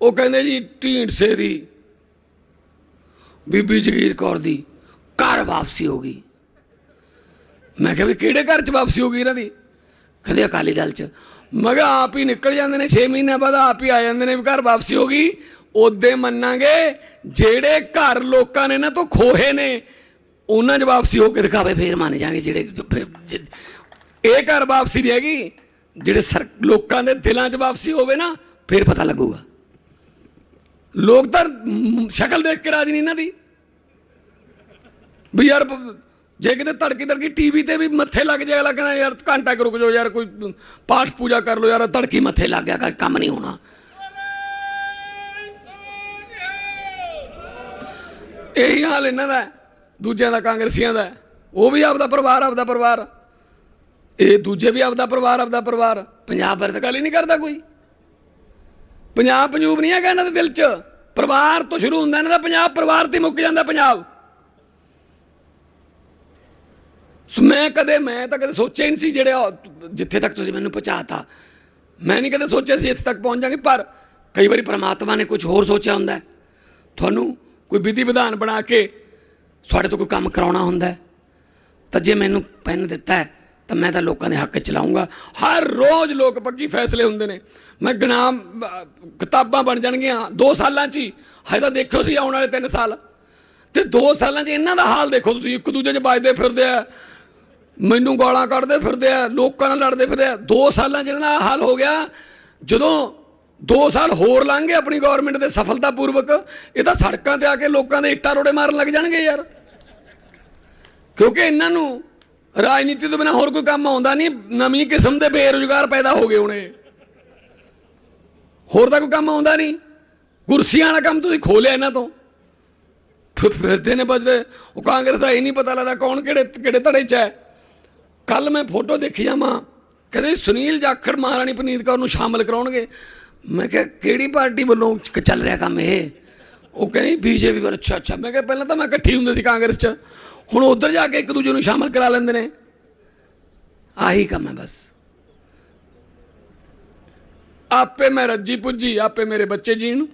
ਉਹ ਕਹਿੰਦੇ ਜੀ ਢੀਂਡਸੇ ਦੀ ਬੀਬੀ ਜਗੀਰ ਕੌਰ ਦੀ ਘਰ ਵਾਪਸੀ ਹੋ ਗਈ। ਮੈਂ ਕਿਹਾ ਵੀ ਕਿਹੜੇ ਘਰ ਚ ਵਾਪਸੀ ਹੋ ਗਈ ਇਹਨਾਂ ਦੀ? ਕਹਿੰਦੇ ਅਕਾਲੀ ਦਲ ਚ। ਮੈਂ ਕਿਹਾ ਆਪ ਹੀ ਨਿਕਲ ਜਾਂਦੇ ਨੇ 6 ਮਹੀਨਿਆਂ ਬਾਅਦ ਆਪ ਹੀ ਆ ਜਾਂਦੇ ਨੇ ਵੀ ਘਰ ਵਾਪਸੀ ਹੋ ਗਈ। ਉਹਦੇ ਮੰਨਾਂਗੇ ਜਿਹੜੇ ਘਰ ਲੋਕਾਂ ਨੇ ਨਾ ਤੋਂ ਖੋਹੇ ਨੇ, ਉਹਨਾਂ 'ਚ ਵਾਪਸੀ ਹੋ ਕੇ ਦਿਖਾਵੇ, ਫੇਰ ਮੰਨ ਜਾਣਗੇ ਜਿਹੜੇ ਇਹ ਘਰ ਵਾਪਸੀ ਨਹੀਂ ਹੈਗੀ, ਜਿਹੜੇ ਸਰ- ਲੋਕਾਂ ਦੇ ਦਿਲਾਂ 'ਚ ਵਾਪਸੀ ਹੋਵੇ ਨਾ, ਫਿਰ ਪਤਾ ਲੱਗੂਗਾ। ਲੋਕ ਤਾਂ ਸ਼ਕਲ ਦੇਖ ਕੇ ਰਾਜੀ ਨਹੀਂ ਇਹਨਾਂ ਦੀ। ਵੀ ਯਾਰ, ਜੇ ਕਿਤੇ ਤੜਕੀ ਤੜਕੀ ਟੀਵੀ ਤੇ ਵੀ ਮੱਥੇ ਲੱਗ ਜਾਏ ਅਗਲਾ ਯਾਰ ਘੰਟਾ ਕੁ ਰੁਕ ਜਾਓ ਯਾਰ, ਕੋਈ ਪਾਠ ਪੂਜਾ ਕਰ ਲਓ ਯਾਰ ਤੜਕੀ ਮੱਥੇ ਲੱਗ ਗਿਆ ਕ- ਕੰਮ ਨਹੀਂ ਹੋਣਾ। ਇਹੀ ਹਾਲ ਇਹਨਾਂ ਦਾ ਦੂਜਿਆਂ ਦਾ, ਕਾਂਗਰਸੀਆਂ ਦਾ ਉਹ ਵੀ ਆਪਦਾ ਪਰਿਵਾਰ ਆਪਦਾ ਪਰਿਵਾਰ। ਇਹ ਦੂਜੇ ਵੀ ਆਪਦਾ ਪਰਿਵਾਰ ਆਪਦਾ ਪਰਿਵਾਰ। ਪੰਜਾਬ ਬਾਰੇ ਗੱਲ ਹੀ ਨਹੀਂ ਕਰਦਾ ਕੋਈ। ਪੰਜਾਬ ਪੰਜੂਬ ਨਹੀਂ ਹੈਗਾ ਇਹਨਾਂ ਦੇ ਦਿਲ 'ਚ। ਪਰਿਵਾਰ ਤੋਂ ਸ਼ੁਰੂ ਹੁੰਦਾ ਇਹਨਾਂ ਦਾ ਪੰਜਾਬ, ਪਰਿਵਾਰ ਤੇ ਮੁੱਕ ਜਾਂਦਾ ਪੰਜਾਬ। ਸੋ ਮੈਂ ਕਦੇ, ਮੈਂ ਤਾਂ ਕਦੇ ਸੋਚਿਆ ਹੀ ਨਹੀਂ ਸੀ ਜਿਹੜੇ ਉਹ ਜਿੱਥੇ ਤੱਕ ਤੁਸੀਂ ਮੈਨੂੰ ਪਹੁੰਚਾਤਾ। ਮੈਂ ਨਹੀਂ ਕਦੇ ਸੋਚਿਆ ਸੀ ਇੱਥੇ ਤੱਕ ਪਹੁੰਚ ਜਾਵਾਂਗੇ, ਪਰ ਕਈ ਵਾਰੀ ਪ੍ਰਮਾਤਮਾ ਨੇ ਕੁਝ ਹੋਰ ਸੋਚਿਆ ਹੁੰਦਾ ਤੁਹਾਨੂੰ ਕੋਈ ਵਿਧੀ ਵਿਧਾਨ ਬਣਾ ਕੇ ਤੁਹਾਡੇ ਤੋਂ ਕੋਈ ਕੰਮ ਕਰਾਉਣਾ ਹੁੰਦਾ ਤਾਂ ਜੇ ਮੈਨੂੰ ਪੈਨ ਦਿੱਤਾ ਹੈ ਤਾਂ ਮੈਂ ਤਾਂ ਲੋਕਾਂ ਦੇ ਹੱਕ 'ਚ ਚਲਾਉਂਗਾ। ਹਰ ਰੋਜ਼ ਲੋਕ ਪੱਕੀ ਫੈਸਲੇ ਹੁੰਦੇ ਨੇ। ਮੈਂ ਗਨਾਮ ਕਿਤਾਬਾਂ ਬਣ ਜਾਣਗੀਆਂ 2 ਸਾਲਾਂ 'ਚ ਹੀ। ਹਜੇ ਤਾਂ ਦੇਖਿਓ ਸੀ ਆਉਣ ਵਾਲੇ 3 ਸਾਲ। ਤੇ 2 ਸਾਲਾਂ 'ਚ ਇਹਨਾਂ ਦਾ ਹਾਲ ਦੇਖੋ ਤੁਸੀਂ। ਇੱਕ ਦੂਜੇ 'ਚ ਵੱਜਦੇ ਫਿਰਦੇ ਆ। ਮੈਨੂੰ ਗਾਲਾਂ ਕੱਢਦੇ ਫਿਰਦੇ ਆ। ਲੋਕਾਂ ਨਾਲ ਲੜਦੇ ਫਿਰਦੇ ਆ। 2 ਸਾਲਾਂ 'ਚ ਇਹਨਾਂ ਦਾ ਹਾਲ ਹੋ ਗਿਆ। ਜਦੋਂ 2 ਸਾਲ ਹੋਰ ਲੰਘ ਗਏ ਆਪਣੀ ਗਵਰਨਮੈਂਟ ਦੇ ਸਫਲਤਾਪੂਰਵਕ, ਇਹ ਤਾਂ ਸੜਕਾਂ ਤੇ ਆ ਕੇ ਲੋਕਾਂ ਦੇ ਇੱਟਾਂ ਰੋੜੇ ਮਾਰਨ ਲੱਗ ਜਾਣਗੇ ਯਾਰ। ਕਿਉਂਕਿ ਇਹਨਾਂ ਨੂੰ ਰਾਜਨੀਤੀ ਤੋਂ ਬਿਨਾ ਹੋਰ ਕੋਈ ਕੰਮ ਆਉਂਦਾ ਨਹੀਂ, ਨਵੀਂ ਕਿਸਮ ਦੇ ਬੇਰੁਜ਼ਗਾਰ ਪੈਦਾ ਹੋ ਗਏ ਹੁਣੇ। ਹੋਰ ਤਾਂ ਕੋਈ ਕੰਮ ਆਉਂਦਾ ਨਹੀਂ। ਕੁਰਸੀਆਂ ਵਾਲਾ ਕੰਮ ਤੁਸੀਂ ਖੋਲਿਆ ਇਹਨਾਂ ਤੋਂ। ਫਿਰਦੇ ਨੇ ਬਜਦੇ ਉਹ ਕਾਂਗਰਸ ਦਾ ਇਹ ਨਹੀਂ ਪਤਾ ਲੱਗਦਾ ਕੌਣ ਕਿਹੜੇ ਕਿਹੜੇ ਧੜੇ 'ਚ ਹੈ। ਕੱਲ ਮੈਂ ਫੋਟੋ ਦੇਖੀ ਜਾਵਾਂ। ਕਹਿੰਦੇ ਸੁਨੀਲ ਜਾਖੜ, ਮਹਾਰਾਣੀ ਪਨੀਤ ਕੌਰ ਨੂੰ ਸ਼ਾਮਲ ਕਰਾਉਣਗੇ। ਮੈਂ ਕਿਹਾ, ਕਿਹੜੀ ਪਾਰਟੀ ਵੱਲੋਂ ਚੱਲ ਰਿਹਾ ਕੰਮ ਇਹ? ਉਹ ਕਹਿੰਦੀ, ਬੀਜੇਪੀ ਵੱਲ। ਅੱਛਾ ਅੱਛਾ। ਮੈਂ ਕਿਹਾ, ਪਹਿਲਾਂ ਤਾਂ ਮੈਂ ਇਕੱਠੀ ਹੁੰਦੇ ਸੀ ਕਾਂਗਰਸ 'ਚ। ਹੁਣ ਉਧਰ ਜਾ ਕੇ ਇੱਕ ਦੂਜੇ ਨੂੰ ਸ਼ਾਮਲ ਕਰਾ ਲੈਂਦੇ ਨੇ। ਆਹੀ ਕੰਮ ਹੈ ਬਸ। ਆਪੇ ਮੈਂ ਰੱਜੀ ਪੁੱਜੀ, ਆਪੇ ਮੇਰੇ ਬੱਚੇ ਜੀਣ।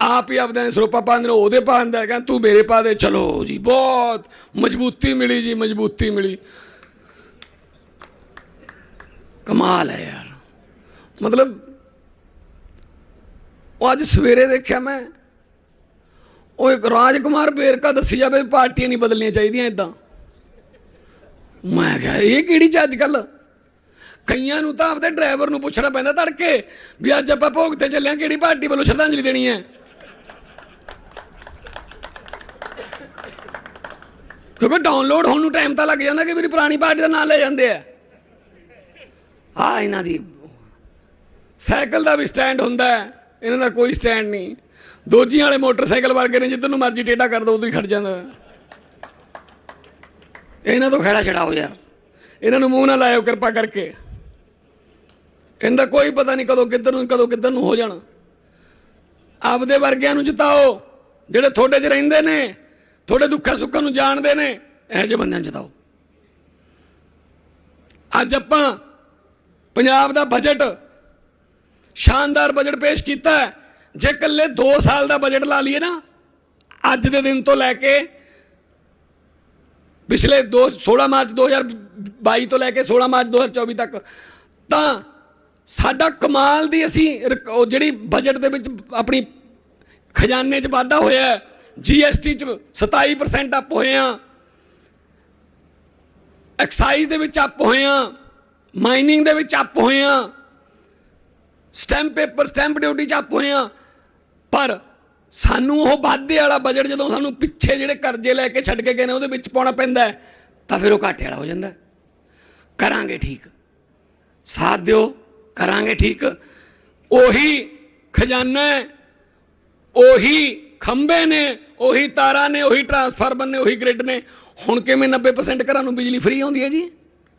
ਆਪ ਹੀ ਆਪਦੇ ਨੇ ਸਰੋਪਾ ਪਾਉਂਦੇ ਨੇ, ਉਹਦੇ ਪਾਉਂਦਾ ਕਹਿੰਦਾ ਤੂੰ ਮੇਰੇ ਪਾ ਦੇ, ਚਲੋ ਜੀ, ਬਹੁਤ ਮਜ਼ਬੂਤੀ ਮਿਲੀ ਜੀ, ਮਜ਼ਬੂਤੀ ਮਿਲੀ। ਕਮਾਲ ਹੈ ਯਾਰ। ਮਤਲਬ, ਉਹ ਅੱਜ ਸਵੇਰੇ ਦੇਖਿਆ ਮੈਂ ਉਹ ਇੱਕ ਰਾਜਕੁਮਾਰ ਬੇਰਕਾ ਦੱਸੀ ਜਾਵੇ ਪਾਰਟੀਆਂ ਨਹੀਂ ਬਦਲਣੀਆਂ ਚਾਹੀਦੀਆਂ ਇਦਾਂ ਮੈਂ ਕਿਹਾ, ਇਹ ਕਿਹੜੀ ਚ ਅੱਜ ਕੱਲ ਕਈਆਂ ਨੂੰ ਤਾਂ ਆਪਦੇ ਡਰਾਈਵਰ ਨੂੰ ਪੁੱਛਣਾ ਪੈਂਦਾ ਤੜਕੇ ਵੀ ਅੱਜ ਆਪਾਂ ਭੋਗ ਤੇ ਚੱਲਿਆ ਕਿਹੜੀ ਪਾਰਟੀ ਵੱਲੋਂ ਸ਼ਰਧਾਂਜਲੀ ਦੇਣੀ ਹੈ? ਕਿਉਂਕਿ ਡਾਊਨਲੋਡ ਹੋਣ ਨੂੰ ਟਾਈਮ ਤਾਂ ਲੱਗ ਜਾਂਦਾ ਕਿ ਮੇਰੀ ਪੁਰਾਣੀ ਪਾਰਟੀ ਦਾ ਨਾਮ ਲੈ ਜਾਂਦੇ ਆ। ਆ ਇਹਨਾਂ ਦੀ ਸਾਈਕਲ ਦਾ ਵੀ ਸਟੈਂਡ ਹੁੰਦਾ ਇਹਨਾਂ ਦਾ ਕੋਈ ਸਟੈਂਡ ਨਹੀਂ। ਦੋਜੀਆਂ ਵਾਲੇ ਮੋਟਰਸਾਈਕਲ ਵਰਗੇ ਨੇ ਜਿੱਧਰ ਨੂੰ ਮਰਜ਼ੀ ਟੇਢਾ ਕਰ ਦੋ, ਉਦੋਂ ਹੀ ਖੜ ਜਾਂਦਾ। ਇਹਨਾਂ ਤੋਂ ਖੜਾ ਛਡਾਓ ਯਾਰ। ਇਹਨਾਂ ਨੂੰ ਮੂੰਹ ਨਾ ਲਾਇਓ ਕਿਰਪਾ ਕਰਕੇ। ਇਹਦਾ ਕੋਈ ਪਤਾ ਨਹੀਂ ਕਦੋਂ ਕਿੱਧਰ ਨੂੰ, ਕਦੋਂ ਕਿੱਧਰ ਨੂੰ ਹੋ ਜਾਣਾ। ਆਪਦੇ ਵਰਗਿਆਂ ਨੂੰ ਜਿਤਾਓ, ਜਿਹੜੇ ਤੁਹਾਡੇ 'ਚ ਰਹਿੰਦੇ ਨੇ, ਤੁਹਾਡੇ ਦੁੱਖਾਂ ਸੁੱਖਾਂ ਨੂੰ ਜਾਣਦੇ ਨੇ, ਇਹੋ ਜਿਹੇ ਬੰਦਿਆਂ ਨੂੰ ਜਿਤਾਓ। ਅੱਜ ਆਪਾਂ ਪੰਜਾਬ ਦਾ ਬਜਟ, ਸ਼ਾਨਦਾਰ ਬਜਟ ਪੇਸ਼ ਕੀਤਾ ਹੈ। ਜੇ ਇਕੱਲੇ 2 ਸਾਲ ਦਾ ਬਜਟ ਲਾ ਲਈਏ ਨਾ, ਅੱਜ ਦੇ ਦਿਨ ਤੋਂ ਲੈ ਕੇ ਪਿਛਲੇ 2 16 ਮਾਰਚ 2022 ਤੋਂ ਲੈ ਕੇ 16 ਮਾਰਚ 2024 ਤੱਕ, ਤਾਂ ਸਾਡਾ ਕਮਾਲ ਦੀ ਅਸੀਂ ਰਿਕ- ਉਹ ਜਿਹੜੀ ਬਜਟ ਦੇ ਵਿੱਚ ਆਪਣੀ ਖਜ਼ਾਨੇ 'ਚ ਵਾਧਾ ਹੋਇਆ ਹੈ ਜੀਐਸਟੀ 'ਚ 27% ਅਪ ਹੋਏ ਆ ਐਕਸਾਈਜ਼ ਦੇ ਵਿੱਚ ਅਪ ਹੋਏ ਆ ਮਾਈਨਿੰਗ ਦੇ ਵਿੱਚ ਅਪ ਹੋਏ ਆ ਸਟੈਂਪ ਪੇਪਰ, ਸਟੈਂਪ ਡਿਊਟੀ 'ਚ ਆਪ ਹੋਏ ਆ। ਪਰ ਸਾਨੂੰ ਉਹ ਵਾਧੇ ਵਾਲਾ ਬਜਟ ਜਦੋਂ ਸਾਨੂੰ ਪਿੱਛੇ ਜਿਹੜੇ ਕਰਜ਼ੇ ਲੈ ਕੇ ਛੱਡ ਕੇ ਗਏ ਨੇ, ਉਹਦੇ ਵਿੱਚ ਪਾਉਣਾ ਪੈਂਦਾ ਤਾਂ ਫਿਰ ਉਹ ਘਾਟੇ ਵਾਲਾ ਹੋ ਜਾਂਦਾ ਕਰਾਂਗੇ ਠੀਕ। ਸਾਥ ਦਿਓ, ਕਰਾਂਗੇ ਠੀਕ। ਉਹੀ ਖਜ਼ਾਨਾ ਉਹੀ ਖੰਬੇ ਨੇ, ਉਹੀ ਤਾਰਾਂ ਨੇ, ਉਹੀ ਟਰਾਂਸਫਾਰਮਰ ਨੇ, ਉਹੀ ਗ੍ਰਿਡ ਨੇ। ਹੁਣ ਕਿਵੇਂ 90% ਘਰਾਂ ਨੂੰ ਬਿਜਲੀ ਫ੍ਰੀ ਆਉਂਦੀ ਹੈ ਜੀ?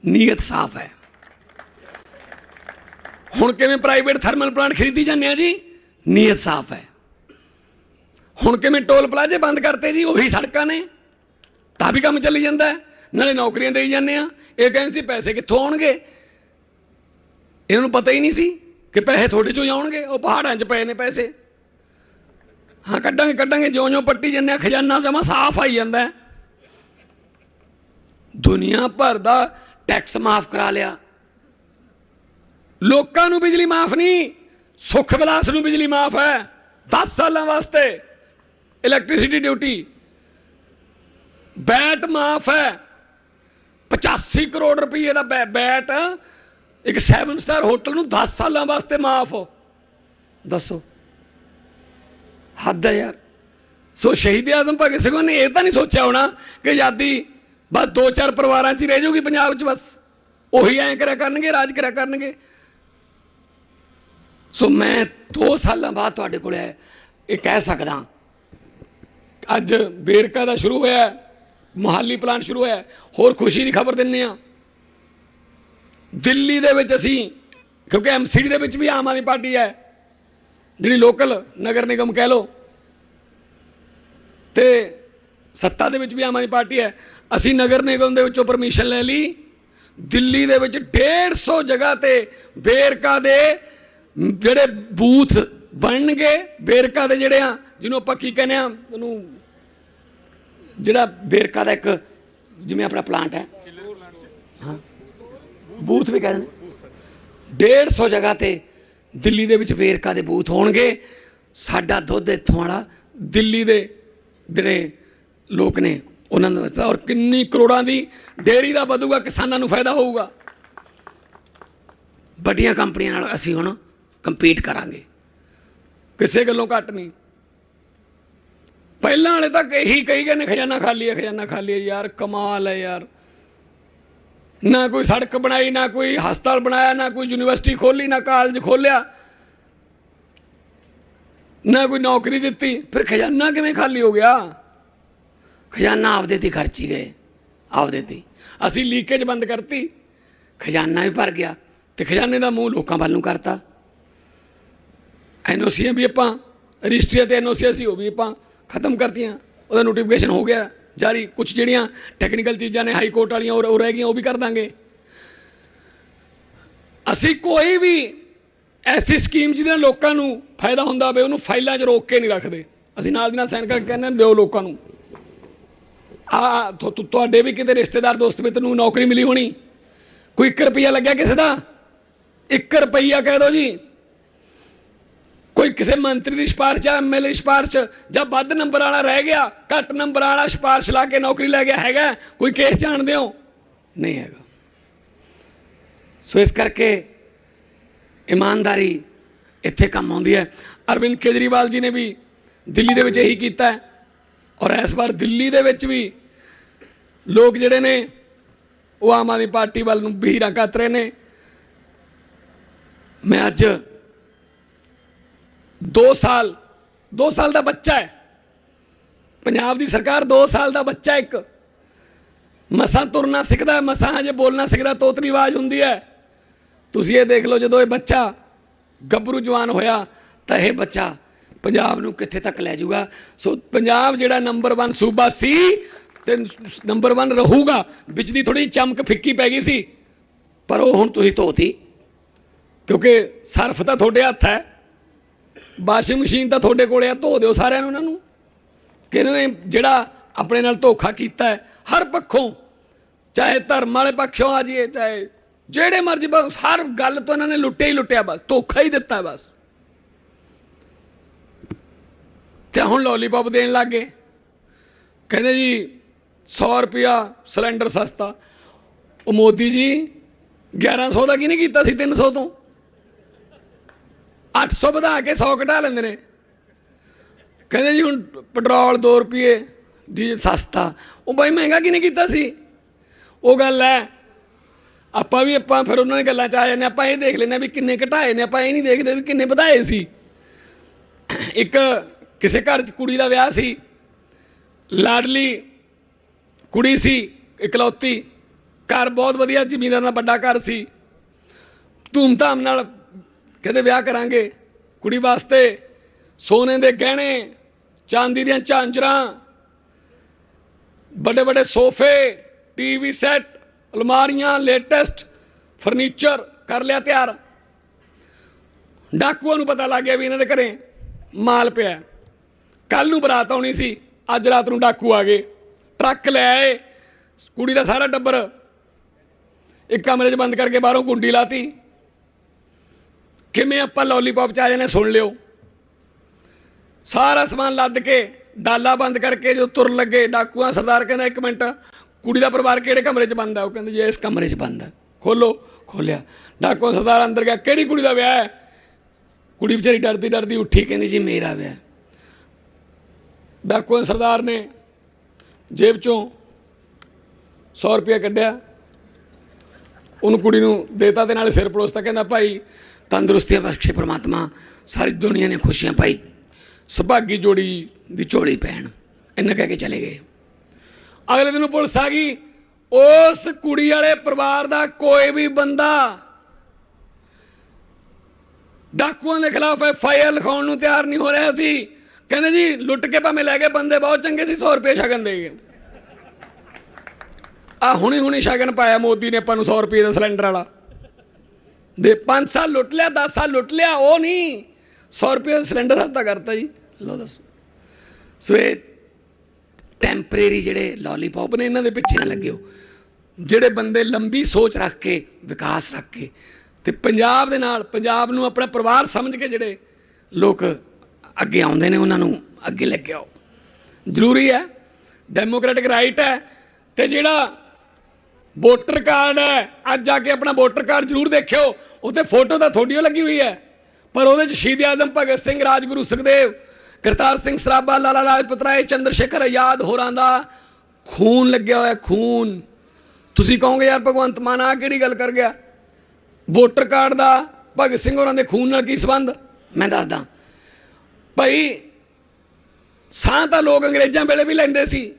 ਨੀਅਤ ਸਾਫ਼ ਹੈ। ਹੁਣ ਕਿਵੇਂ ਪ੍ਰਾਈਵੇਟ ਥਰਮਲ ਪਲਾਂਟ ਖਰੀਦੀ ਜਾਂਦੇ ਆ ਜੀ? ਨੀਅਤ ਸਾਫ਼ ਹੈ। ਹੁਣ ਕਿਵੇਂ ਟੋਲ ਪਲਾਜ਼ੇ ਬੰਦ ਕਰਤੇ ਜੀ? ਉਹੀ ਸੜਕਾਂ ਨੇ। ਤਾਂ ਵੀ ਕੰਮ ਚੱਲੀ ਜਾਂਦਾ ਨਾਲੇ ਨੌਕਰੀਆਂ ਦੇਈ ਜਾਂਦੇ ਆ। ਇਹ ਕਹਿੰਦੇ ਸੀ ਪੈਸੇ ਕਿੱਥੋਂ ਆਉਣਗੇ? ਇਹਨਾਂ ਨੂੰ ਪਤਾ ਹੀ ਨਹੀਂ ਸੀ ਕਿ ਪੈਸੇ ਤੁਹਾਡੇ ਚੋਂ ਹੀ ਆਉਣਗੇ। ਉਹ ਪਹਾੜਾਂ 'ਚ ਪਏ ਨੇ ਪੈਸੇ। ਹਾਂ, ਕੱਢਾਂਗੇ ਕੱਢਾਂਗੇ। ਜਿਉਂ ਜਿਉਂ ਪੱਟੀ ਜੰਨੇ ਖਜ਼ਾਨਾ ਜਮਾ ਸਾਫ਼ ਆਈ ਜਾਂਦਾ ਦੁਨੀਆ ਭਰ ਦਾ ਟੈਕਸ ਮਾਫ ਕਰਾ ਲਿਆ। ਲੋਕਾਂ ਨੂੰ ਬਿਜਲੀ ਮਾਫ ਨਹੀਂ, ਸੁੱਖ ਵਿਲਾਸ ਨੂੰ ਬਿਜਲੀ ਮਾਫ ਹੈ 10 ਸਾਲਾਂ ਵਾਸਤੇ ਇਲੈਕਟ੍ਰਿਸਿਟੀ ਡਿਊਟੀ ਬੈਟ ਮਾਫ ਹੈ 85 ਕਰੋੜ ਰੁਪਏ ਦਾ ਬੈ- ਬੈਟ, ਇੱਕ 7 ਸਟਾਰ ਹੋਟਲ ਨੂੰ 10 ਸਾਲਾਂ ਵਾਸਤੇ ਮਾਫ। ਦੱਸੋ। ਹੱਦ ਹੈ ਯਾਰ। ਸੋ ਸ਼ਹੀਦ ਆਜ਼ਮ ਭਗਤ ਸਿੰਘ ਨੇ ਇਹ ਤਾਂ ਨਹੀਂ ਸੋਚਿਆ ਹੋਣਾ ਕਿ ਆਜ਼ਾਦੀ ਬਸ ਦੋ ਚਾਰ ਪਰਿਵਾਰਾਂ 'ਚ ਹੀ ਰਹਿ ਜਾਊਗੀ ਪੰਜਾਬ 'ਚ ਬਸ। ਉਹੀ ਐਂ ਕਰਿਆ ਕਰਨਗੇ, ਰਾਜ ਕਰਿਆ ਕਰਨਗੇ। ਸੋ ਮੈਂ 2 ਸਾਲਾਂ ਬਾਅਦ ਤੁਹਾਡੇ ਕੋਲ ਹੈ ਇਹ ਕਹਿ ਸਕਦਾ ਅੱਜ ਬੇਰਕਾ ਦਾ ਸ਼ੁਰੂ ਹੋਇਆ ਹੈ, ਮੁਹਾਲੀ ਪਲਾਂਟ ਸ਼ੁਰੂ ਹੋਇਆ ਹੋਰ ਖੁਸ਼ੀ ਦੀ ਖਬਰ ਦਿੰਨੇ ਆ ਦਿੱਲੀ ਦੇ ਵਿੱਚ ਅਸੀਂ ਕਿਉਂਕਿ ਐਮਸੀਡੀ ਦੇ ਵਿੱਚ ਵੀ ਆਮ ਆਦਮੀ ਪਾਰਟੀ ਹੈ ਜਿਹੜੀ ਲੋਕਲ ਨਗਰ ਨਿਗਮ ਕਹਿ ਲੋ ਤੇ ਸੱਤਾ ਦੇ ਵਿੱਚ ਵੀ ਆਮ ਆਦਮੀ ਪਾਰਟੀ ਹੈ। ਅਸੀਂ ਨਗਰ ਨਿਗਮ ਦੇ ਵਿੱਚੋਂ ਪਰਮਿਸ਼ਨ ਲੈ ਲਈ। ਦਿੱਲੀ ਦੇ ਵਿੱਚ 150 ਜਗ੍ਹਾ ਤੇ ਬੇਰਕਾ ਦੇ ਜਿਹੜੇ ਬੂਥ ਬਣਨਗੇ ਬੇਰਕਾ ਦੇ ਜਿਹੜੇ ਆ, ਜਿਹਨੂੰ ਆਪਾਂ ਕੀ ਕਹਿੰਦੇ ਆ, ਉਹਨੂੰ ਜਿਹੜਾ ਬੇਰਕਾ ਦਾ ਇੱਕ ਜਿਵੇਂ ਆਪਣਾ ਪਲਾਂਟ ਹੈ। ਹਾਂ। ਬੂਥ ਵੀ ਕਹਿੰਦੇ 150 ਜਗ੍ਹਾ ਤੇ ਦਿੱਲੀ ਦੇ ਵਿੱਚ ਵੇਰਕਾ ਦੇ ਬੂਥ ਹੋਣਗੇ। ਸਾਡਾ ਦੁੱਧ ਇੱਥੋਂ ਵਾਲਾ ਦਿੱਲੀ ਦੇ ਜਿਹੜੇ ਲੋਕ ਨੇ, ਉਹਨਾਂ ਨੂੰ ਵਾਸਤੇ ਔਰ ਕਿੰਨੀ ਕਰੋੜਾਂ ਦੀ ਡੇਅਰੀ ਦਾ ਵਧੂਗਾ, ਕਿਸਾਨਾਂ ਨੂੰ ਫਾਇਦਾ ਹੋਊਗਾ। ਵੱਡੀਆਂ ਕੰਪਨੀਆਂ ਨਾਲ ਅਸੀਂ ਹੁਣ ਕੰਪੀਟ ਕਰਾਂਗੇ। ਕਿਸੇ ਗੱਲੋਂ ਘੱਟ ਨਹੀਂ। ਪਹਿਲਾਂ ਵਾਲੇ ਤਾਂ ਇਹੀ ਕਹੀ ਗਏ ਨੇ ਖਜ਼ਾਨਾ ਖਾਲੀ ਹੈ, ਖਜ਼ਾਨਾ ਖਾਲੀ ਹੈ, ਯਾਰ ਕਮਾਲ ਹੈ ਯਾਰ। ਨਾ ਕੋਈ ਸੜਕ ਬਣਾਈ, ਨਾ ਕੋਈ ਹਸਪਤਾਲ ਬਣਾਇਆ, ਨਾ ਕੋਈ ਯੂਨੀਵਰਸਿਟੀ ਖੋਲੀ, ਨਾ ਕਾਲਜ ਖੋਲਿਆ। ਨਾ ਕੋਈ ਨੌਕਰੀ ਦਿੱਤੀ, ਫਿਰ ਖਜ਼ਾਨਾ ਕਿਵੇਂ ਖਾਲੀ ਹੋ ਗਿਆ? ਖਜ਼ਾਨਾ ਆਪਦੇ ਤੇ ਖਰਚੀ ਗਏ, ਆਪਦੇ ਤੇ ਅਸੀਂ ਲੀਕੇਜ ਬੰਦ ਕਰਤੀ, ਖਜ਼ਾਨਾ ਵੀ ਭਰ ਗਿਆ ਤੇ ਖਜ਼ਾਨੇ ਦਾ ਮੂੰਹ ਲੋਕਾਂ ਵੱਲ ਨੂੰ ਕਰਤਾ। ਐਨਓਸੀਆਂ ਵੀ ਆਪਾਂ, ਰਜਿਸਟਰੀਆਂ ਤੇ ਐਨਓਸੀਆਂ ਸੀ, ਉਹ ਵੀ ਆਪਾਂ ਖਤਮ ਕਰਤੀਆਂ। ਉਹਦਾ ਨੋਟੀਫਿਕੇਸ਼ਨ ਹੋ ਗਿਆ, ਜਾਰੀ। ਕੁਝ ਜਿਹੜੀਆਂ ਟੈਕਨੀਕਲ ਚੀਜ਼ਾਂ ਨੇ ਹਾਈ ਕੋਰਟ ਵਾਲੀਆਂ, ਉਹ ਉਹ ਰਹਿ ਗਈਆਂ, ਉਹ ਵੀ ਕਰ ਦਾਂਗੇ। ਅਸੀਂ ਕੋਈ ਵੀ ਐਸੀ ਸਕੀਮ ਜਿਹਦੇ ਨਾਲ ਲੋਕਾਂ ਨੂੰ ਫਾਇਦਾ ਹੁੰਦਾ ਹੋਵੇ, ਉਹਨੂੰ ਫਾਈਲਾਂ 'ਚ ਰੋਕ ਕੇ ਨਹੀਂ ਰੱਖਦੇ। ਅਸੀਂ ਨਾਲ ਦੀ ਨਾਲ ਸਾਈਨ ਕਰਕੇ ਕਹਿੰਦੇ ਦਿਓ ਲੋਕਾਂ ਨੂੰ। ਆ ਤੁਹਾਡੇ ਵੀ ਕਿਤੇ ਰਿਸ਼ਤੇਦਾਰ, ਦੋਸਤ ਮਿੱਤਰ ਨੂੰ ਨੌਕਰੀ ਮਿਲੀ ਹੋਣੀ। ਕੋਈ 1 ਰੁਪਿਆ ਲੱਗਿਆ ਕਿਸੇ ਦਾ? 1 ਰੁਪਈਆ ਕਹਿ ਦਿਓ ਜੀ। ਕੋਈ ਕਿਸੇ ਮੰਤਰੀ ਦੀ ਸਿਫਾਰਿਸ਼ ਜਾਂ ਐਮਐਲਏ ਸਿਫਾਰਿਸ਼ ਜਾਂ ਵੱਧ ਨੰਬਰ ਵਾਲਾ ਰਹਿ ਗਿਆ, ਘੱਟ ਨੰਬਰ ਵਾਲਾ ਸਿਫਾਰਿਸ਼ ਲਾ ਕੇ ਨੌਕਰੀ ਲੈ ਗਿਆ ਹੈਗਾ, ਕੋਈ ਕੇਸ ਜਾਣਦੇ ਹੋ? ਨਹੀਂ ਹੈਗਾ। ਸੋ ਇਸ ਕਰਕੇ ਇਮਾਨਦਾਰੀ ਇੱਥੇ ਕੰਮ ਆਉਂਦੀ ਹੈ। ਅਰਵਿੰਦ ਕੇਜਰੀਵਾਲ ਜੀ ਨੇ ਵੀ ਦਿੱਲੀ ਦੇ ਵਿੱਚ ਇਹੀ ਕੀਤਾ ਔਰ ਇਸ ਵਾਰ ਦਿੱਲੀ ਦੇ ਵਿੱਚ ਵੀ ਲੋਕ ਜਿਹੜੇ ਨੇ, ਉਹ ਆਮ ਆਦਮੀ ਪਾਰਟੀ ਵੱਲ ਨੂੰ ਬਹੀਰਾ ਵੀਰਾਂ ਰਹੇ ਨੇ। ਮੈਂ ਅੱਜ 2 ਸਾਲ 2 ਸਾਲ ਦਾ ਬੱਚਾ ਹੈ। ਪੰਜਾਬ ਦੀ ਸਰਕਾਰ 2 ਸਾਲ ਦਾ ਬੱਚਾ ਇੱਕ। ਮਸਾਂ ਤੁਰਨਾ ਸਿੱਖਦਾ, ਮਸਾਂ ਹਜੇ ਬੋਲਣਾ ਸਿੱਖਦਾ, ਤੋਤਲੀ ਆਵਾਜ਼ ਹੁੰਦੀ ਹੈ। ਤੁਸੀਂ ਇਹ ਦੇਖ ਲਓ ਜਦੋਂ ਇਹ ਬੱਚਾ ਗੱਭਰੂ ਜਵਾਨ ਹੋਇਆ, ਤਾਂ ਇਹ ਬੱਚਾ ਪੰਜਾਬ ਨੂੰ ਕਿੱਥੇ ਤੱਕ ਲੈ ਜਾਊਗਾ? ਸੋ ਪੰਜਾਬ ਜਿਹੜਾ ਨੰਬਰ 1 ਸੂਬਾ ਸੀ ਤੇ ਨੰਬਰ 1 ਰਹੂਗਾ। ਵਿੱਚ ਦੀ ਥੋੜੀ ਚਮਕ ਫਿੱਕੀ ਪੈ ਗਈ ਸੀ। ਪਰ ਉਹ ਹੁਣ ਤੁਸੀਂ ਧੋਤੀ। ਕਿਉਂਕਿ ਸਰਫ ਤਾਂ ਤੁਹਾਡੇ ਹੱਥ ਹੈ। ਵਾਸ਼ਿੰਗ ਮਸ਼ੀਨ ਤਾਂ ਤੁਹਾਡੇ ਕੋਲੇ ਆ, ਧੋ ਦਿਓ ਸਾਰਿਆਂ ਨੂੰ ਉਹਨਾਂ ਨੂੰ। ਕਿ ਇਹਨਾਂ ਨੇ ਜਿਹੜਾ ਆਪਣੇ ਨਾਲ ਧੋਖਾ ਕੀਤਾ ਹੈ, ਹਰ ਪੱਖੋਂ, ਚਾਹੇ ਧਰਮ ਵਾਲੇ ਪੱਖੋਂ ਆ ਜਾਈਏ, ਚਾਹੇ ਜਿਹੜੇ ਮਰਜ਼ੀ ਬਸ, ਹਰ ਗੱਲ ਤੋਂ ਇਹਨਾਂ ਨੇ ਲੁੱਟਿਆ ਹੀ ਲੁੱਟਿਆ ਬਸ, ਧੋਖਾ ਹੀ ਦਿੱਤਾ ਬਸ। ਤੇ ਹੁਣ ਲੋਲੀਪੌਪ ਦੇਣ ਲੱਗੇ ਕਹਿੰਦੇ ਜੀ 100 ਰੁਪਿਆ ਸਿਲੰਡਰ ਸਸਤਾ। ਉਹ ਮੋਦੀ ਜੀ 1100 ਦਾ ਕੀ ਨਹੀਂ ਕੀਤਾ ਸੀ 300 ਤੋਂ? 800 ਵਧਾ ਕੇ 100 ਘਟਾ ਲੈਂਦੇ ਨੇ। ਕਹਿੰਦੇ ਜੀ ਹੁਣ ਪੈਟਰੋਲ 2 ਰੁਪਏ ਡੀਜ਼ਲ ਸਸਤਾ। ਉਹ ਬਾਈ ਮਹਿੰਗਾ ਕਿਨੇ ਕੀਤਾ ਸੀ? ਉਹ ਗੱਲ ਹੈ ਆਪਾਂ ਵੀ ਆਪਾਂ ਫਿਰ ਉਹਨਾਂ ਦੀ ਗੱਲਾਂ ਚ ਆ ਜਾਂਦੇ ਹਾਂ, ਆਪਾਂ ਇਹ ਦੇਖ ਲੈਂਦੇ ਹਾਂ ਵੀ ਕਿੰਨੇ ਘਟਾਏ ਨੇ ਆਪਾਂ ਇਹ ਨਹੀਂ ਦੇਖਦੇ ਵੀ ਕਿੰਨੇ ਵਧਾਏ ਸੀ। ਇੱਕ ਕਿਸੇ ਘਰ 'ਚ ਕੁੜੀ ਦਾ ਵਿਆਹ ਸੀ ਲਾਡਲੀ ਕੁੜੀ ਸੀ ਇਕਲੌਤੀ। ਘਰ ਬਹੁਤ ਵਧੀਆ ਜ਼ਮੀਨਾਂ ਦਾ ਵੱਡਾ ਘਰ ਸੀ। ਧੂਮਧਾਮ ਨਾਲ ਕਹਿੰਦੇ ਵਿਆਹ ਕਰਾਂਗੇ? ਕੁੜੀ ਵਾਸਤੇ ਸੋਨੇ ਦੇ ਗਹਿਣੇ, ਚਾਂਦੀ ਦੀਆਂ ਝਾਂਜਰਾਂ, ਵੱਡੇ ਵੱਡੇ ਸੋਫੇ ਟੀਵੀ ਸੈੱਟ, ਅਲਮਾਰੀਆਂ, ਲੇਟੈਸਟ ਫਰਨੀਚਰ, ਕਰ ਲਿਆ ਤਿਆਰ। ਡਾਕੂਆਂ ਨੂੰ ਪਤਾ ਲੱਗ ਗਿਆ ਵੀ ਇਹਨਾਂ ਦੇ ਘਰੇ ਮਾਲ ਪਿਆ ਕੱਲ ਨੂੰ ਬਰਾਤ ਆਉਣੀ ਸੀ, ਅੱਜ ਰਾਤ ਨੂੰ ਡਾਕੂ ਆ ਗਏ। ਟਰੱਕ ਲੈ ਆਏ, ਕੁੜੀ ਦਾ ਸਾਰਾ ਟੱਬਰ ਇੱਕ ਕਮਰੇ 'ਚ ਬੰਦ ਕਰਕੇ ਬਾਹਰੋਂ ਕੁੰਡੀ ਲਾਤੀ। ਕਿਵੇਂ ਆਪਾਂ ਲੋਲੀਪੌਪ ਚ ਆ ਜਾਣੇ ਸੁਣ ਲਿਓ? ਸਾਰਾ ਸਮਾਨ ਲੱਦ ਕੇ ਡਾਲਾ ਬੰਦ ਕਰਕੇ ਜੋ ਤੁਰ ਲੱਗੇ ਡਾਕੂਆਂ, ਸਰਦਾਰ ਕਹਿੰਦਾ ਇੱਕ ਮਿੰਟ, ਕੁੜੀ ਦਾ ਪਰਿਵਾਰ ਕਿਹੜੇ ਕਮਰੇ 'ਚ ਬੰਦਾ ਉਹ ਕਹਿੰਦੇ ਜੀ ਇਸ ਕਮਰੇ 'ਚ ਬੰਦਾ ਆ। ਖੋਲੋ, ਖੋਲਿਆ। ਡਾਕੂਆਂ, ਸਰਦਾਰ ਅੰਦਰ ਗਿਆ, ਕਿਹੜੀ ਕੁੜੀ ਦਾ ਵਿਆਹ ਹੈ? ਕੁੜੀ ਵਿਚਾਰੀ ਡਰਦੀ ਡਰਦੀ ਉੱਠੀ, ਕਹਿੰਦੀ ਜੀ ਮੇਰਾ ਵਿਆਹ। ਡਾਕੂਆਂ, ਸਰਦਾਰ ਨੇ ਜੇਬ ਚੋਂ 100 ਰੁਪਏ ਕੱਢਿਆ। ਉਹਨੂੰ ਕੁੜੀ ਨੂੰ ਦੇਤਾ ਤੇ ਨਾਲੇ ਸਿਰ ਪਲੋਸਤਾ ਕਹਿੰਦਾ ਭਾਈ ਤੰਦਰੁਸਤੀਆਂ ਬਖਸ਼ੇ ਪ੍ਰਮਾਤਮਾ ਸਾਰੀ ਦੁਨੀਆ ਨੇ ਖੁਸ਼ੀਆਂ ਪਾਈ। ਸੁਭਾਗੀ ਜੋੜੀ ਦੀ ਝੋਲੀ ਪੈਣ। ਇੰਨਾ ਕਹਿ ਕੇ ਚਲੇ ਗਏ। ਅਗਲੇ ਦਿਨ ਪੁਲਿਸ ਆ ਗਈ। ਉਸ ਕੁੜੀ ਵਾਲੇ ਪਰਿਵਾਰ ਦਾ ਕੋਈ ਵੀ ਬੰਦਾ ਡਾਕੂਆਂ ਦੇ ਖਿਲਾਫ ਐਫ ਆਈ ਆਰ ਲਿਖਾਉਣ ਨੂੰ ਤਿਆਰ ਨਹੀਂ ਹੋ ਰਿਹਾ ਸੀ। ਕਹਿੰਦੇ ਜੀ, ਲੁੱਟ ਕੇ ਭਾਵੇਂ ਲੈ ਗਏ ਬੰਦੇ, ਬਹੁਤ ਚੰਗੇ ਸੀ 100 ਰੁਪਏ ਸ਼ਗਨ ਦੇ ਗਏ। ਆ ਹੁਣੀ ਹੁਣੀ ਸ਼ਗਨ ਪਾਇਆ ਮੋਦੀ ਨੇ ਆਪਾਂ ਨੂੰ 100 ਰੁਪਏ ਦਾ ਸਿਲੰਡਰ ਵਾਲਾ। ਦੇ 5 ਸਾਲ ਲੁੱਟ ਲਿਆ 10 ਸਾਲ ਲੁੱਟ ਲਿਆ, ਉਹ ਨਹੀਂ। 100 ਰੁਪਏ ਦਾ ਸਿਲੰਡਰ ਸਸਤਾ ਕਰਤਾ ਜੀ। ਲਓ ਦੱਸੋ। ਸੋ ਇਹ ਟੈਂਪਰੇਰੀ ਜਿਹੜੇ ਲੋਲੀਪੌਪ ਨੇ, ਇਹਨਾਂ ਦੇ ਪਿੱਛੇ ਨਾ ਲੱਗਿਓ। ਜਿਹੜੇ ਬੰਦੇ ਲੰਬੀ ਸੋਚ ਰੱਖ ਕੇ, ਵਿਕਾਸ ਰੱਖ ਕੇ, ਤੇ ਪੰਜਾਬ ਦੇ ਨਾਲ, ਪੰਜਾਬ ਨੂੰ ਆਪਣਾ ਪਰਿਵਾਰ ਸਮਝ ਕੇ ਜਿਹੜੇ ਲੋਕ ਅੱਗੇ ਆਉਂਦੇ ਨੇ, ਉਹਨਾਂ ਨੂੰ ਅੱਗੇ ਲੈ ਕੇ ਆਓ। ਜ਼ਰੂਰੀ ਹੈ ਡੈਮੋਕ੍ਰੈਟਿਕ ਰਾਈਟ ਹੈ, ਤੇ ਜਿਹੜਾ ਵੋਟਰ ਕਾਰਡ ਹੈ। ਅੱਜ ਜਾ ਕੇ ਆਪਣਾ ਵੋਟਰ ਕਾਰਡ ਜ਼ਰੂਰ ਦੇਖਿਓ। ਉੱਤੇ ਫੋਟੋ ਤਾਂ ਤੁਹਾਡੀ ਓ ਲੱਗੀ ਹੋਈ ਹੈ। ਪਰ ਉਹਦੇ ਚ ਸ਼ਹੀਦ ਆਜ਼ਮ, ਭਗਤ ਸਿੰਘ, ਰਾਜਗੁਰੂ ਸੁਖਦੇਵ, ਕਰਤਾਰ ਸਿੰਘ ਸਰਾਭਾ, ਲਾਲਾ ਲਾਜਪਤ ਰਾਏ ਚੰਦਰ ਸ਼ੇਖਰ ਆਜ਼ਾਦ ਹੋਰਾਂ ਦਾ ਖੂਨ ਲੱਗਿਆ ਹੋਇਆ, ਖੂਨ। ਤੁਸੀਂ ਕਹੋਗੇ, ਯਾਰ ਭਗਵੰਤ ਮਾਨ ਆ ਕਿਹੜੀ ਗੱਲ ਕਰ ਗਿਆ? ਵੋਟਰ ਕਾਰਡ ਦਾ ਭਗਤ ਸਿੰਘ ਹੋਰਾਂ ਦੇ ਖੂਨ ਨਾਲ ਕੀ ਸੰਬੰਧ? ਮੈਂ ਦੱਸਦਾ। ਭਾਈ ਸਾਹ ਤਾਂ ਲੋਕ ਅੰਗਰੇਜ਼ਾਂ ਵੇਲੇ ਵੀ ਲੈਂਦੇ ਸੀ।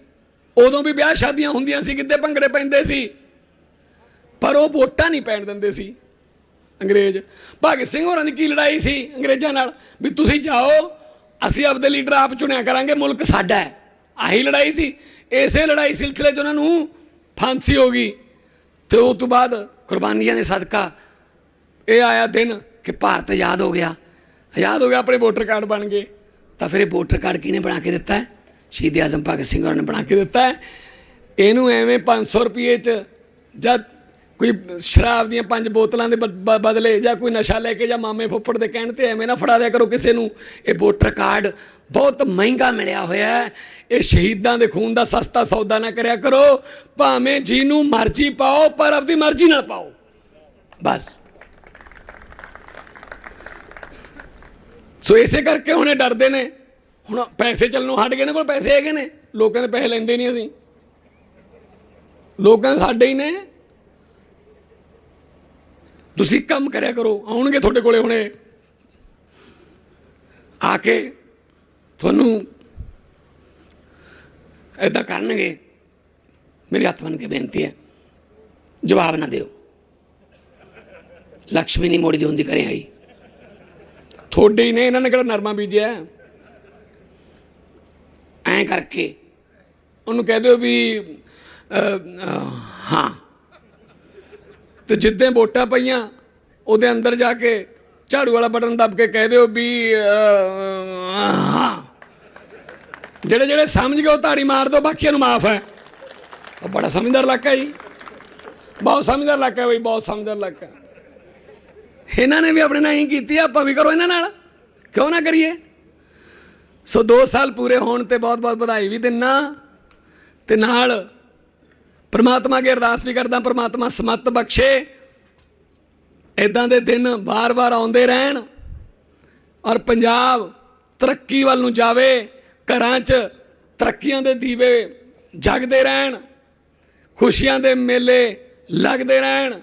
ਉਦੋਂ ਵੀ ਵਿਆਹ ਸ਼ਾਦੀਆਂ ਹੁੰਦੀਆਂ ਸੀ, ਕਿੱਦੇ ਭੰਗੜੇ ਪੈਂਦੇ ਸੀ? ਪਰ ਉਹ ਵੋਟਾਂ ਨਹੀਂ ਪੈਣ ਦਿੰਦੇ ਸੀ, ਅੰਗਰੇਜ਼। ਭਗਤ ਸਿੰਘ ਹੋਰਾਂ ਦੀ ਕੀ ਲੜਾਈ ਸੀ ਅੰਗਰੇਜ਼ਾਂ ਨਾਲ? ਵੀ ਤੁਸੀਂ ਜਾਓ, ਅਸੀਂ ਆਪਦੇ ਲੀਡਰ ਆਪ ਚੁਣਿਆ ਕਰਾਂਗੇ, ਮੁਲਕ ਸਾਡਾ ਹੈ। ਆਹੀ ਲੜਾਈ ਸੀ। ਇਸੇ ਲੜਾਈ ਸਿਲਸਿਲੇ 'ਚ ਉਹਨਾਂ ਨੂੰ ਫਾਂਸੀ ਹੋ ਗਈ। ਤੇ ਉਸ ਤੋਂ ਬਾਅਦ ਕੁਰਬਾਨੀਆਂ ਦੇ ਸਦਕਾ ਇਹ ਆਇਆ ਦਿਨ ਕਿ ਭਾਰਤ ਆਜ਼ਾਦ ਹੋ ਗਿਆ। ਆਜ਼ਾਦ ਹੋ ਗਿਆ, ਆਪਣੇ ਵੋਟਰ ਕਾਰਡ ਬਣ ਗਏ। ਤਾਂ ਫਿਰ ਇਹ ਵੋਟਰ ਕਾਰਡ ਕਿਹਨੇ ਬਣਾ ਕੇ ਦਿੱਤਾ ਹੈ? ਸ਼ਹੀਦ ਆਜ਼ਮ ਭਗਤ ਸਿੰਘ ਹੋਰਾਂ ਨੇ ਬਣਾ ਕੇ ਦਿੱਤਾ ਹੈ। ਇਹਨੂੰ ਐਵੇਂ 500 ਰੁਪਏ ਚ ਜਦ ਕੋਈ ਸ਼ਰਾਬ ਦੀਆਂ ਪੰਜ ਬੋਤਲਾਂ ਦੇ ਬ- ਬਦਲੇ ਜਾਂ ਕੋਈ ਨਸ਼ਾ ਲੈ ਕੇ ਜਾਂ ਮਾਮੇ ਫੁੱਫੜ ਦੇ ਕਹਿਣ ਤੇ ਐਵੇਂ ਨਾ ਫੜਾ ਦਿਆ ਕਰੋ ਕਿਸੇ ਨੂੰ। ਇਹ ਵੋਟਰ ਕਾਰਡ ਬਹੁਤ ਮਹਿੰਗਾ ਮਿਲਿਆ ਹੋਇਆ ਹੈ। ਇਹ ਸ਼ਹੀਦਾਂ ਦੇ ਖੂਨ ਦਾ ਸਸਤਾ ਸੌਦਾ ਨਾ ਕਰਿਆ ਕਰੋ। ਭਾਵੇਂ ਜਿਹਨੂੰ ਮਰਜ਼ੀ ਪਾਓ, ਪਰ ਆਪਣੀ ਮਰਜ਼ੀ ਨਾਲ ਪਾਓ। ਬਸ। ਸੋ ਇਸੇ ਕਰਕੇ ਹੁਣੇ ਡਰਦੇ ਨੇ। ਹੁਣ ਪੈਸੇ ਚੱਲਣੋਂ ਹਟ ਗਏ ਨੇ ਕੋਲ, ਪੈਸੇ ਹੈਗੇ ਨੇ। ਲੋਕਾਂ ਦੇ ਪੈਸੇ ਲੈਂਦੇ ਨਹੀਂ ਅਸੀਂ। ਲੋਕਾਂ ਦੇ ਸਾਡੇ ਹੀ ਨੇ। ਤੁਸੀਂ ਕੰਮ ਕਰਿਆ ਕਰੋ, ਆਉਣਗੇ ਤੁਹਾਡੇ ਕੋਲੇ ਹੁਣੇ। ਆ ਕੇ ਤੁਹਾਨੂੰ ਏਦਾਂ ਕਰਨਗੇ। ਮੇਰੇ ਹੱਥ ਬੰਨ ਕੇ ਬੇਨਤੀ ਹੈ, ਜਵਾਬ ਨਾ ਦਿਓ। ਲక్ష్ਮੀ ਨਹੀਂ ਮੋੜੀ ਦੀ ਹੁੰਦੀ ਕਰੇ ਆਈ। ਤੁਹਾਡੇ ਹੀ ਨੇ, ਇਹਨਾਂ ਨੇ ਕਿਹੜਾ ਨਰਮਾ ਬੀਜਿਆ? ਐਂ ਕਰਕੇ। ਉਹਨੂੰ ਕਹਿ ਦਿਓ ਵੀ ਹਾਂ। ਤੇ ਜਿੱਦਾਂ ਵੋਟਾਂ ਪਈਆਂ, ਉਹਦੇ ਅੰਦਰ ਜਾ ਕੇ ਝਾੜੂ ਵਾਲਾ ਬਟਨ ਦੱਬ ਕੇ ਕਹਿ ਦਿਓ ਵੀ ਹਾਂ। ਜਿਹੜੇ ਜਿਹੜੇ ਸਮਝ ਗਏ ਉਹ ਤਾੜੀ ਮਾਰ ਦਿਓ, ਬਾਕੀਆਂ ਨੂੰ ਮਾਫ ਹੈ। ਉਹ ਬੜਾ ਸਮਝਦਾਰ ਇਲਾਕਾ ਜੀ। ਬਹੁਤ ਸਮਝਦਾਰ ਇਲਾਕਾ ਬਈ, ਬਹੁਤ ਸਮਝਦਾਰ ਇਲਾਕਾ ਇਹਨਾਂ ਨੇ ਵੀ ਆਪਣੇ ਨਾਲ ਹੀ ਕੀਤੀ ਆਪਾਂ ਵੀ ਕਰੋ ਇਹਨਾਂ ਨਾਲ। ਕਿਉਂ ਨਾ ਕਰੀਏ? ਸੋ 2 ਸਾਲ ਪੂਰੇ ਹੋਣ ਤੇ ਬਹੁਤ ਬਹੁਤ ਵਧਾਈ ਵੀ ਦਿੰਨਾ। ਤੇ ਨਾਲ ਪ੍ਰਮਾਤਮਾ ਅੱਗੇ ਅਰਦਾਸ ਵੀ ਕਰਦਾ, ਪ੍ਰਮਾਤਮਾ ਸਮਤ ਬਖਸ਼ੇ। ਇਦਾਂ ਦੇ ਦਿਨ ਵਾਰ-ਵਾਰ ਆਉਂਦੇ ਰਹਿਣ ਔਰ ਪੰਜਾਬ ਤਰੱਕੀ ਵੱਲ ਨੂੰ ਜਾਵੇ, ਘਰਾਂ 'ਚ ਤਰੱਕੀਆਂ ਦੇ ਦੀਵੇ ਜਗਦੇ ਰਹਿਣ, ਖੁਸ਼ੀਆਂ ਦੇ ਮੇਲੇ ਲੱਗਦੇ ਰਹਿਣ।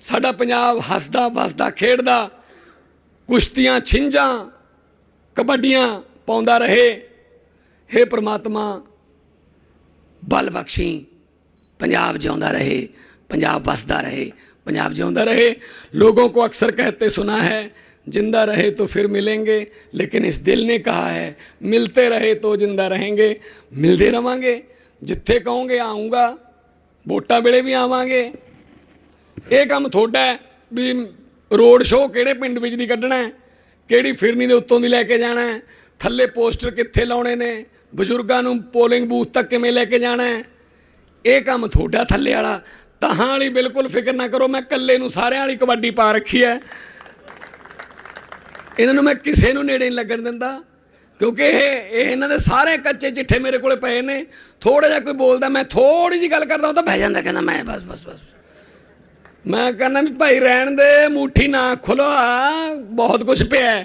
ਸਾਡਾ ਪੰਜਾਬ ਹੱਸਦਾ, ਵਸਦਾ, ਖੇਡਦਾ, ਕੁਸ਼ਤੀਆਂ, ਛਿੰਝਾਂ ਕਬੱਡੀਆਂ ਪਾਉਂਦਾ ਰਹੇ हे ਪ੍ਰਮਾਤਮਾ ਬਲ ਬਖਸ਼ੀ ਪੰਜਾਬ ਜਿਉਂਦਾ ਰਹੇ पंजाब बसता रहे पंजाब जिंदा रहे लोगों को अक्सर कहते सुना है जिंदा रहे तो फिर मिलेंगे लेकिन इस दिल ने कहा है मिलते रहे तो जिंदा रहेंगे मिलते रवांगे जिथे कहोगे आऊँगा ਵੋਟਾਂ ਵੇਲੇ ਵੀ ਆਵਾਂਗੇ ਇਹ ਕੰਮ ਤੁਹਾਡਾ ਹੈ ਵੀ ਰੋਡ ਸ਼ੋਅ ਕਿਹੜੇ ਪਿੰਡ ਵਿੱਚ ਦੀ ਕੱਢਣਾ ਹੈ ਕਿਹੜੀ ਫਿਰਨੀ ਦੇ ਉੱਤੋਂ ਦੀ ਲੈ ਕੇ ਜਾਣਾ ਹੈ? ਥੱਲੇ ਪੋਸਟਰ ਕਿੱਥੇ ਲਾਉਣੇ ਨੇ? ਬਜ਼ੁਰਗਾਂ ਨੂੰ ਪੋਲਿੰਗ ਬੂਥ ਤੱਕ ਕਿਵੇਂ ਲੈ ਕੇ ਜਾਣਾ ਹੈ? ਇਹ ਕੰਮ ਤੁਹਾਡਾ ਥੱਲੇ ਵਾਲਾ। ਤਹਾਂ ਵਾਲੀ ਬਿਲਕੁਲ ਫਿਕਰ ਨਾ ਕਰੋ, ਮੈਂ ਇਕੱਲੇ ਨੂੰ ਸਾਰਿਆਂ ਵਾਲੀ ਕਬੱਡੀ ਪਾ ਰੱਖੀ ਹੈ। ਇਹਨਾਂ ਨੂੰ ਮੈਂ ਕਿਸੇ ਨੂੰ ਨੇੜੇ ਨਹੀਂ ਲੱਗਣ ਦਿੰਦਾ, ਕਿਉਂਕਿ ਇਹ ਇਹ ਇਹਨਾਂ ਦੇ ਸਾਰੇ ਕੱਚੇ ਚਿੱਠੇ ਮੇਰੇ ਕੋਲੇ ਪਏ ਨੇ। ਥੋੜਾ ਜਿਹਾ ਕੋਈ ਬੋਲਦਾ, ਮੈਂ ਥੋੜੀ ਜੀ ਗੱਲ ਕਰਦਾ, ਉਹ ਤਾਂ ਬਹਿ ਜਾਂਦਾ, ਕਹਿੰਦਾ ਮੈਂ ਬਸ ਬਸ ਬਸ। ਮੈਂ ਕਹਿੰਦਾ ਵੀ ਭਾਈ ਰਹਿਣ ਦੇ ਮੁੱਠੀ ਨਾ ਖੁਲਵਾ ਬਹੁਤ ਕੁਝ ਪਿਆ।